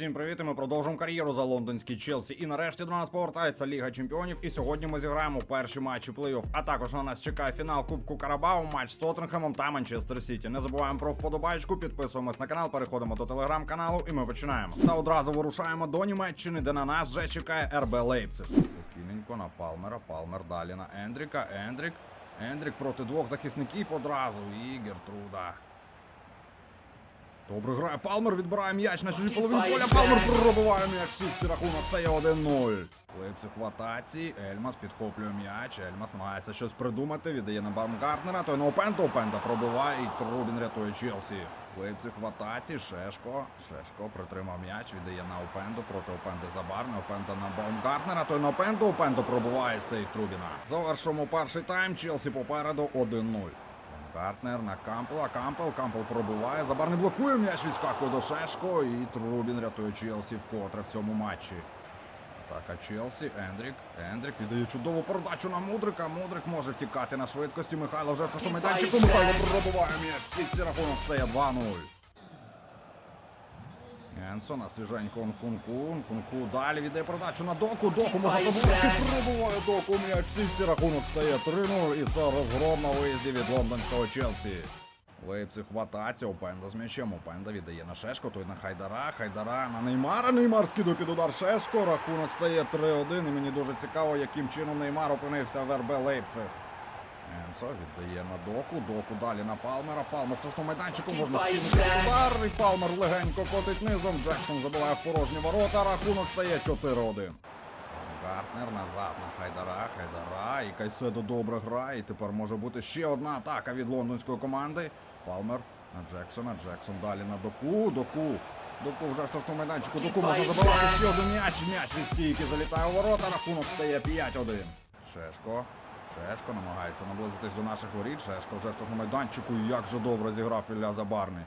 всім привіт! і Ми продовжуємо кар'єру за лондонський Челсі. І нарешті до нас повертається Ліга Чемпіонів. І сьогодні ми зіграємо перші матчі плей-офф. А також на нас чекає фінал Кубку Карабау, матч з Тоттенхемом та Манчестер Сіті. Не забуваємо про вподобайку, підписуємось на канал, переходимо до телеграм-каналу, і ми починаємо. Та одразу вирушаємо до Німеччини, де на нас вже чекає РБ Лейпциг. Спокійненько на Палмера. Палмер далі на Ендріка. Ендрік. Ендрік проти двох захисників одразу. І Гертруда. Добре грає Палмер, відбирає м'яч на чужій половині поля. Палмер пробиває м'яч. Сітці рахунок стає 1-0. Лейпциг в атаці. Ельмас підхоплює м'яч. Ельмас намагається щось придумати. Віддає на Бармгартнера. Той на Опенда. Опенда пробиває і Трубін рятує Челсі. Лейпциг в атаці. Шешко. Шешко притримав м'яч. Віддає на Опенду. Проти Опенди Забарне. Опенда на Баумгартнера. Той на Опенду. Опенду пробиває сейф Трубіна. Завершимо перший тайм. Челсі попереду 1-0. Гартнер на Кампела. Кампел. Кампел пробиває. Забар не блокує м'яч. Відскакує до Шешко. І Трубін рятує Челсі вкотре в цьому матчі. Атака Челсі. Ендрік. Ендрік віддає чудову передачу на Мудрика. Мудрик може втікати на швидкості. Михайло вже в автомайданчику. Михайло пробиває м'яч. Всі ці рахунок стає 2-0. Енсон, а свіженько Нкунку. Нкунку далі віддає передачу на доку. Доку можна пробувати. Пробуває доку м'яч. Всі ці рахунок стає 3-0. І це розгром на виїзді від лондонського Челсі. Лейпциг в атаці, Опенда з м'ячем. Опенда віддає на Шешко, той на Хайдара. Хайдара на Неймара. Неймар скидує під удар Шешко. Рахунок стає 3-1. І мені дуже цікаво, яким чином Неймар опинився в РБ Лейпциг. Енсо віддає на доку, доку далі на Палмера. Палмер в штрафному майданчику можна скинути удар. І Палмер легенько котить низом. Джексон забиває в порожні ворота. Рахунок стає 4-1. Гартнер назад на Хайдара. Хайдара. І Кайседо добре грає. І тепер може бути ще одна атака від лондонської команди. Палмер на Джексона. Джексон далі на доку. Доку. Доку вже в штрафному майданчику. Доку можна забивати ще один м'яч. М'яч від стійки залітає у ворота. Рахунок стає 5-1. Шешко. Шешко намагається наблизитись до наших воріт. Шешко вже в штрафному майданчику. Як же добре зіграв Ілля Забарний.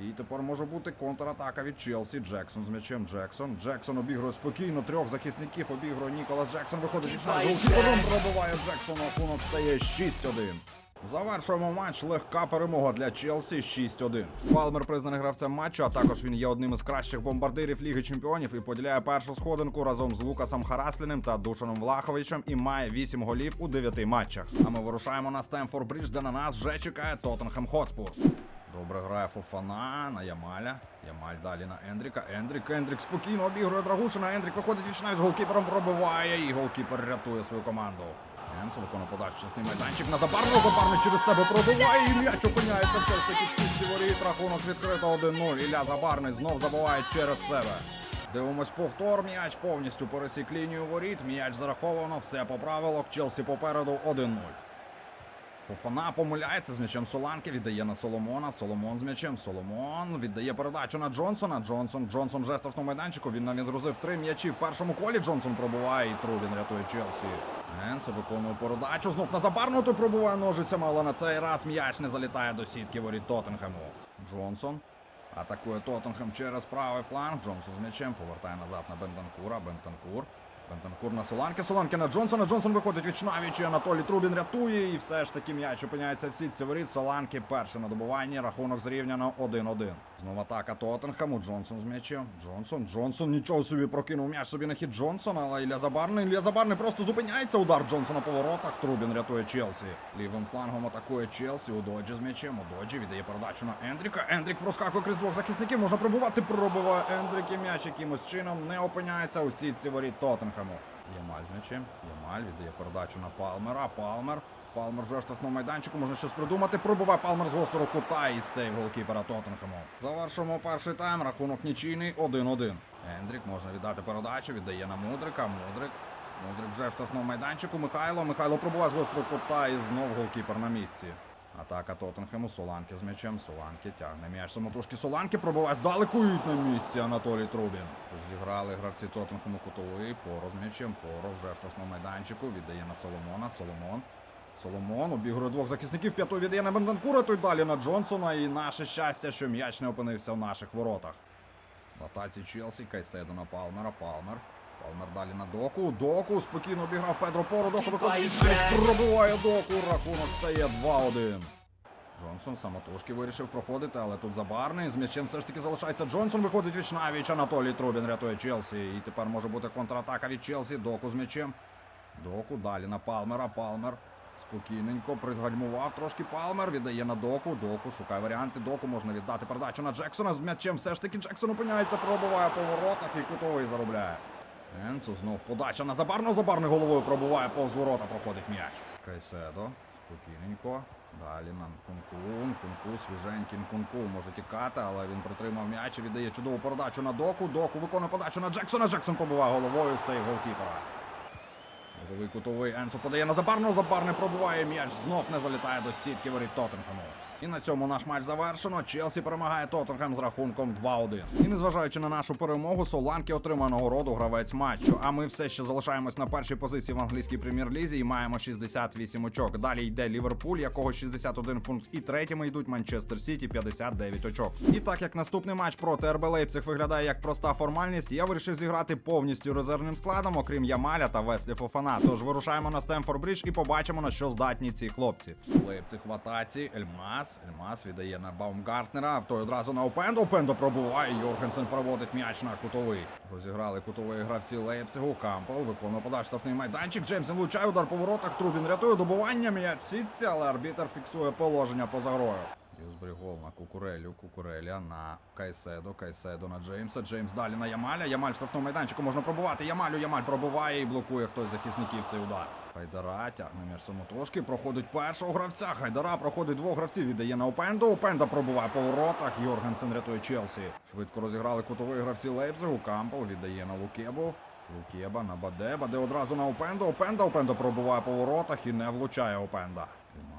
І тепер може бути контратака від Челсі. Джексон з м'ячем Джексон. Джексон обігрує спокійно. Трьох захисників обігрує Ніколас Джексон. Виходить від шансу. Пробуває пробиває Джексон. Рахунок стає 6-1. Завершуємо матч. Легка перемога для Челсі 6-1. Палмер признаний гравцем матчу, а також він є одним із кращих бомбардирів Ліги Чемпіонів і поділяє першу сходинку разом з Лукасом Харасліним та Душаном Влаховичем і має 8 голів у 9 матчах. А ми вирушаємо на Стемфорд Бридж, де на нас вже чекає Тоттенхем Хотспур. Добре грає Фофана на Ямаля. Ямаль далі на Ендріка. Ендрік, Ендрік спокійно обігрує Драгушина. Ендрік виходить вічна з голкіпером, пробиває і голкіпер рятує свою команду. Енцо виконує подачу частний майданчик на Забарного. Забарний через себе пробиває і м'яч опиняється все ж таки сітці воріт. Рахунок відкрито 1-0. Ілля Забарний знов забиває через себе. Дивимось повтор. М'яч повністю пересік лінію воріт. М'яч зараховано. Все по правилах. Челсі попереду 1-0. Фофана помиляється з м'ячем Соланки, віддає на Соломона. Соломон з м'ячем. Соломон віддає передачу на Джонсона. Джонсон. Джонсон вже в майданчику. Він навіть відгрузив три м'ячі в першому колі. Джонсон пробуває і Трубін рятує Челсі. Енсо виконує передачу. Знов на забарну пробуває ножицями, але на цей раз м'яч не залітає до сітки воріт Тоттенхему. Джонсон. Атакує Тоттенхем через правий фланг. Джонсон з м'ячем повертає назад на Бентанкура. Бентанкур. Бентанкур на Соланки. Соланки на Джонсона. Джонсон виходить від Шнавічі. Анатолій Трубін рятує. І все ж таки м'яч опиняється в сітці воріт. Соланки перше на добуванні. Рахунок зрівняно 1-1. Знову атака Тоттенхему. Джонсон з м'ячем. Джонсон. Джонсон нічого собі прокинув м'яч собі на хід Джонсона. Але Ілля Забарний. Ілля Забарний просто зупиняється. Удар Джонсона по воротах. Трубін рятує Челсі. Лівим флангом атакує Челсі. У Доджі з м'ячем. У Доджі віддає передачу на Ендріка. Ендрік проскакує крізь двох захисників. Можна пробувати. Пробиває Ендрік і м'яч якимось чином не опиняється у сітці воріт Тоттенхему. Ямаль з м'ячем. Ямаль віддає передачу на Палмера. Палмер. Палмер вже в майданчику, можна щось придумати. Пробиває Палмер з гострого кута і сейв голкіпера Тоттенхему. Завершимо перший тайм. Рахунок нічийний 1-1. Ендрік можна віддати передачу, віддає на Мудрика. Мудрик. Мудрик вже в майданчику. Михайло. Михайло пробуває з гострого кута і знов голкіпер на місці. Атака Тоттенхему, Соланки з м'ячем, Соланки тягне м'яч самотужки Соланки, пробиває здалеку і на місці Анатолій Трубін. Зіграли гравці Тоттенхему кутовий, Поро з м'ячем, Поро вже в штрафному майданчику, віддає на Соломона, Соломон. Соломон обігрує двох захисників, п'яту віддає на Бенданкура, той далі на Джонсона. І наше щастя, що м'яч не опинився в наших воротах. В атаці Челсі, Кайседо на Палмера, Палмер. Палмер далі на доку. Доку спокійно обіграв Педро Поро. Доку виходить. М'яч пробиває доку. Рахунок стає 2-1. Джонсон самотужки вирішив проходити, але тут забарний. З м'ячем все ж таки залишається Джонсон. Виходить віч на віч. Анатолій Трубін рятує Челсі. І тепер може бути контратака від Челсі. Доку з м'ячем. Доку далі на Палмера. Палмер. Спокійненько пригальмував трошки Палмер. Віддає на доку. Доку шукає варіанти. Доку можна віддати передачу на Джексона. З м'ячем все ж таки Джексон опиняється, пробиває по воротах і кутовий заробляє. Енсу знов подача на Забарно. Забарний головою пробуває повз ворота, проходить м'яч. Кайседо. Спокійненько. Далі на Кункун. Кунку, свіженький Кунку може тікати, але він притримав м'яч і віддає чудову передачу на доку. Доку виконує подачу на Джексона. Джексон побиває головою сейв голкіпера. Черговий кутовий Енсо подає на Забарно. Забарний пробуває м'яч. Знов не залітає до сітки воріт Тоттенхему. І на цьому наш матч завершено. Челсі перемагає Тоттенхем з рахунком 2-1. І незважаючи на нашу перемогу, Соланки отримає нагороду гравець матчу. А ми все ще залишаємось на першій позиції в англійській прем'єр-лізі і маємо 68 очок. Далі йде Ліверпуль, якого 61 пункт, і третіми йдуть Манчестер Сіті 59 очок. І так як наступний матч проти РБ Лейпциг виглядає як проста формальність, я вирішив зіграти повністю резервним складом, окрім Ямаля та Веслі Фофана. Тож вирушаємо на Стемфорд Бридж і побачимо на що здатні ці хлопці. Лейпциг в атаці, Ельмас. Ельмас віддає на Баумгартнера. Той одразу на Опендо. Опендо пробуває. Йоргенсен проводить м'яч на кутовий. Розіграли кутовий гравці Лейпцигу. Кампел виконує подачу штрафний майданчик. Джеймсен влучає удар по воротах. Трубін рятує добування. М'яч сітці, але арбітер фіксує положення поза грою. Дюсбері на Кукурелю, Кукуреля на Кайседо, Кайседо на Джеймса, Джеймс далі на Ямаля, Ямаль в штрафному майданчику. Можна пробувати, Ямалю, Ямаль пробуває і блокує хтось захисників цей удар. Хайдара тягне між самотужки, проходить першого гравця, Хайдара проходить двох гравців, віддає на Опенду, Опенда пробуває по воротах, Йоргенсен рятує Челсі. Швидко розіграли кутові гравці Лейпцигу, Кампел віддає на Лукебу. Лукеба на Баде, Баде одразу на Опенда, Опенда, Опенда пробуває по воротах і не влучає Опенда.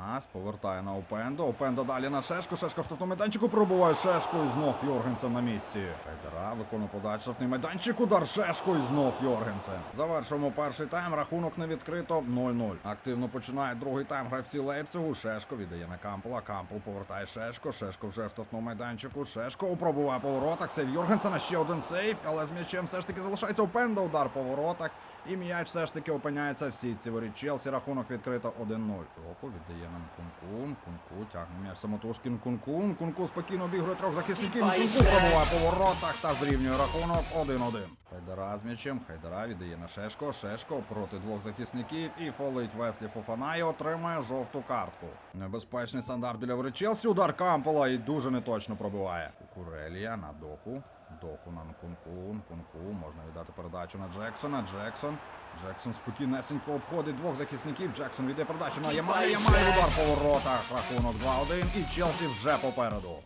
Мас повертає на Опендо. Опендо далі на Шешко. Шешко в штрафному майданчику пробуває Шешко і знов Йоргенсен на місці. Хайдара виконує подачу штрафний майданчик. Удар Шешко і знов Йоргенсен. Завершуємо перший тайм. Рахунок не відкрито 0-0. Активно починає другий тайм гравці Лейпцигу. Шешко віддає на Кампела. Кампел повертає Шешко. Шешко вже в штрафному майданчику. Шешко пробуває по воротах. Сейв Йоргенсена. Ще один сейф, але з м'ячем все ж таки залишається Опендо. Удар по воротах. І м'яч все ж таки опиняється в сітці воріт Челсі. Рахунок відкрито 1-0. Току віддає нам Кункун. Кунку тягне м'яч самотужкін Кункун. Кунку спокійно обігрує трьох захисників. Кунку пробуває по воротах та зрівнює рахунок 1-1. Хайдара з м'ячем. Хайдара віддає на Шешко. Шешко проти двох захисників і фолить Веслі Фофана і отримує жовту картку. Небезпечний стандарт біля воріт Челсі. Удар Кампола і дуже неточно пробиває. Курелія на доку. Доку на Нкунку, Нкунку, можна віддати передачу на Джексона. Джексон. Джексон спокійнесенько обходить двох захисників. Джексон віддає передачу на Ямаля. Ямаль удар по воротах. Рахунок 2-1 і Челсі вже попереду.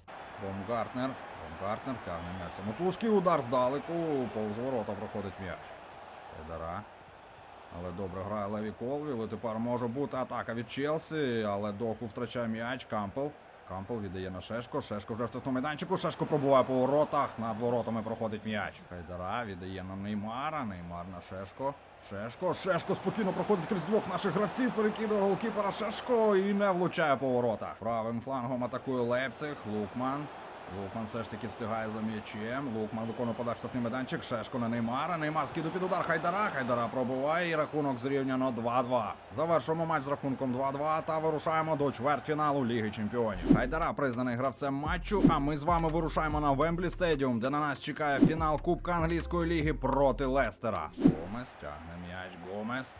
Бомгартнер. Бомгартнер тягне м'яч самотужки. Удар здалеку. Повз ворота проходить м'яч. Федора. Але добре грає Леві Колвіл. І тепер може бути атака від Челсі. Але доку втрачає м'яч. Кампел. Кампел віддає на Шешко. Шешко вже в штрафному майданчику. Шешко пробуває по воротах. Над воротами проходить м'яч. Хайдара віддає на Неймара. Неймар на Шешко. Шешко. Шешко спокійно проходить крізь двох наших гравців. Перекидує голкіпера Шешко і не влучає по воротах. Правим флангом атакує Лепцих, Лукман. Лукман все ж таки встигає за м'ячем. Лукман виконує подачу штрафний майданчик. Шешко на Неймара. Неймар скидує під удар Хайдара. Хайдара пробиває і рахунок зрівняно 2-2. Завершуємо матч з рахунком 2-2 та вирушаємо до чвертьфіналу Ліги Чемпіонів. Хайдара признаний гравцем матчу. А ми з вами вирушаємо на Вемблі Стедіум, де на нас чекає фінал Кубка англійської ліги проти Лестера. Гомес тягне м'яч. Гомес.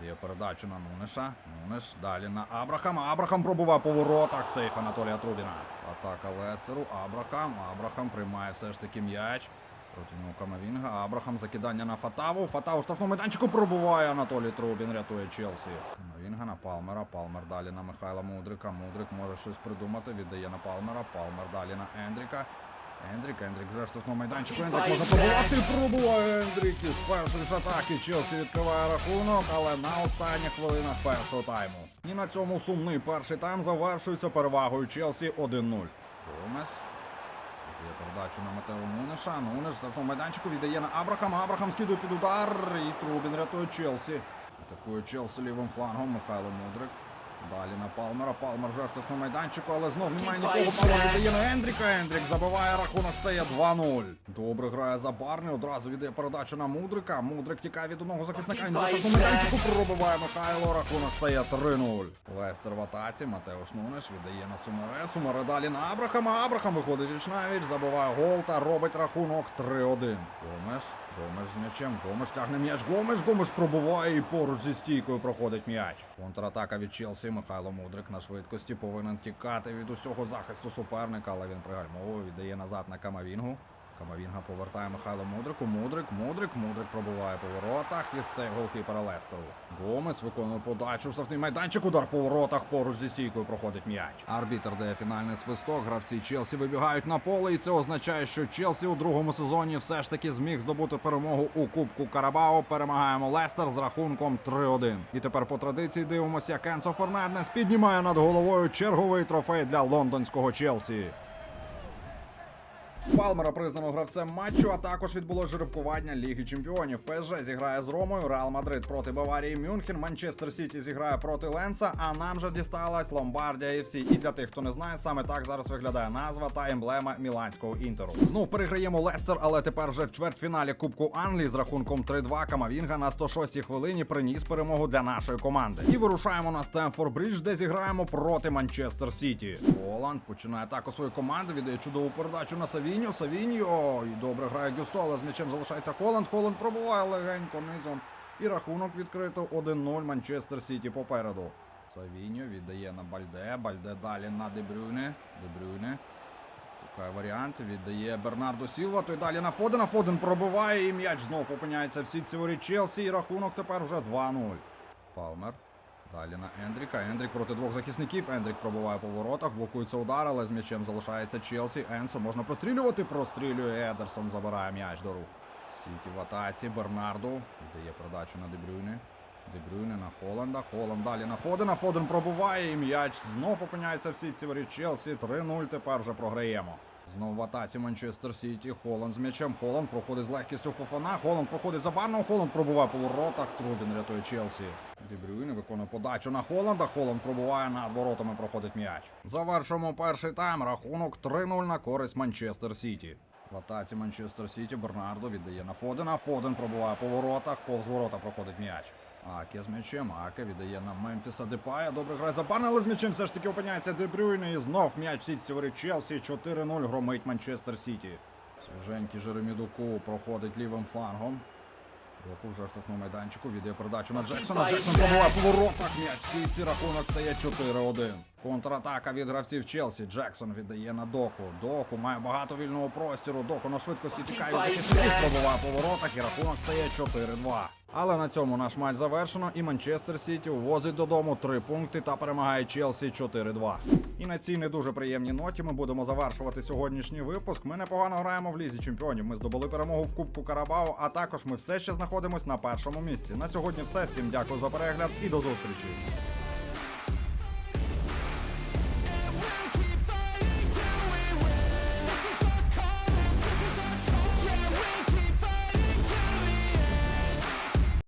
Дає передачу на Нунеша. Нунеш далі на Абрахама. Абрахам пробував по воротах. Сейф Анатолія Трубіна. Атака Лестеру. Абрахам. Абрахам приймає все ж таки м'яч. Проти нього Камавінга. Абрахам закидання на Фатаву. Фатаву штрафному майданчику пробуває Анатолій Трубін. Рятує Челсі. Камавінга на Палмера. Палмер далі на Михайла Мудрика. Мудрик може щось придумати. Віддає на Палмера. Палмер далі на Ендріка. Ендрік, Ендрік вже в штрафному майданчику. Ендрік можна пробувати. Пробуває Ендрік із першої ж атаки. Челсі відкриває рахунок, але на останніх хвилинах першого тайму. І на цьому сумний перший тайм завершується перевагою Челсі 1-0. Гомес. Віддає передачу на Матео Нунеша. Нунеш в штрафному майданчику віддає на Абрахама. Абрахам скидує під удар. І Трубін рятує Челсі. Атакує Челсі лівим флангом Михайло Мудрик. Далі на Палмера. Палмер вже в штрафному майданчику, але знов немає нікого. Палмер віддає на Ендріка. Ендрік забиває рахунок, стає 2-0. Добре грає за Барни. Одразу віддає передачу на Мудрика. Мудрик тікає від одного захисника. Він на штрафному майданчику пробиває Михайло. Рахунок стає 3-0. Лестер в атаці. Матеуш Нунеш віддає на Сумере. Сумере далі на Абрахама. Абрахам виходить віч забиває гол та робить рахунок 3-1. Гомеш. Гомеш з м'ячем. Гомеш тягне м'яч. Гомеш. Гомеш пробуває і поруч зі стійкою проходить м'яч. Контратака від Челсі. Михайло Мудрик на швидкості повинен тікати від усього захисту суперника, але він пригальмовує, віддає назад на Камавінгу. Камавінга повертає Михайло Мудрику. Мудрик, Мудрик, Мудрик пробиває по воротах і сейв голкіпера Лестеру. Гомес виконує подачу в штрафний майданчик. Удар по воротах поруч зі стійкою проходить м'яч. Арбітер дає фінальний свисток. Гравці Челсі вибігають на поле, і це означає, що Челсі у другому сезоні все ж таки зміг здобути перемогу у Кубку Карабао. Перемагаємо Лестер з рахунком 3-1. І тепер по традиції дивимося, як Енсо Фернандес піднімає над головою черговий трофей для лондонського Челсі. Палмера признано гравцем матчу, а також відбуло жеребкування Ліги Чемпіонів. ПСЖ зіграє з Ромою, Реал Мадрид проти Баварії Мюнхен, Манчестер Сіті зіграє проти Ленса, а нам же дісталась Ломбардія всі. І для тих, хто не знає, саме так зараз виглядає назва та емблема міланського інтеру. Знов переграємо Лестер, але тепер вже в чвертьфіналі Кубку Англії з рахунком 3-2 Камавінга на 106-й хвилині приніс перемогу для нашої команди. І вирушаємо на Стемфорд Бридж, де зіграємо проти Манчестер Сіті. Голланд починає атаку своєї команди, віддає чудову передачу на Савіньо. Савіньо. І добре грає Гюсто, але з м'ячем залишається Холланд. Холланд пробуває легенько низом. І рахунок відкрито 1-0 Манчестер Сіті попереду. Савіньо віддає на Бальде. Бальде далі на Дебрюйне. Дебрюйне. Шукає варіант, віддає Бернардо Сілва, той далі на Фодена. Фоден пробиває і м'яч знов опиняється в сітці воріт Челсі. І рахунок тепер вже 2-0. Палмер. Далі на Ендріка. Ендрік проти двох захисників. Ендрік пробиває по воротах, блокується удар, але з м'ячем залишається Челсі. Енсо можна прострілювати. Прострілює Едерсон, забирає м'яч до рук. Сіті в атаці. Бернарду. Віддає передачу на Дебрюйне. Дебрюйне на Холланда. Холланд далі на Фодена. Фоден пробуває і м'яч знов опиняється в сітці воріт Челсі. 3-0 тепер вже програємо. Знову в атаці Манчестер Сіті. Холланд з м'ячем. Холланд проходить з легкістю Фофана. Холланд проходить за барного. Холланд пробуває по воротах. Трубін рятує Челсі. Дебрюйне виконує подачу на Холланда. Холланд пробуває над воротами. Проходить м'яч. Завершуємо перший тайм. Рахунок 3-0 на користь Манчестер Сіті. В атаці Манчестер Сіті Бернардо віддає на Фодена. Фоден пробуває по воротах. Повз ворота проходить м'яч. Аке з м'ячем. Аке віддає на Мемфіса Депая. Добре грає за Барна, але з м'ячем все ж таки опиняється Дебрюйне. І знов м'яч в сітці воріт Челсі. 4-0 громить Манчестер Сіті. Свіженький Жеремі Дуку проходить лівим флангом. Вже в майданчику віддає передачу на Джексона. Джексон пробуває по воротах м'яч. в Сітці рахунок стає 4-1. Контратака від гравців Челсі. Джексон віддає на доку. Доку має багато вільного простіру. Доку на швидкості тікає від захисників, пробуває по воротах і рахунок стає 4-2. Але на цьому наш матч завершено, і Манчестер Сіті увозить додому три пункти та перемагає Челсі 4-2. І на цій не дуже приємній ноті ми будемо завершувати сьогоднішній випуск. Ми непогано граємо в лізі чемпіонів. Ми здобули перемогу в Кубку Карабао, а також ми все ще знаходимось на першому місці. На сьогодні все. Всім дякую за перегляд і до зустрічі.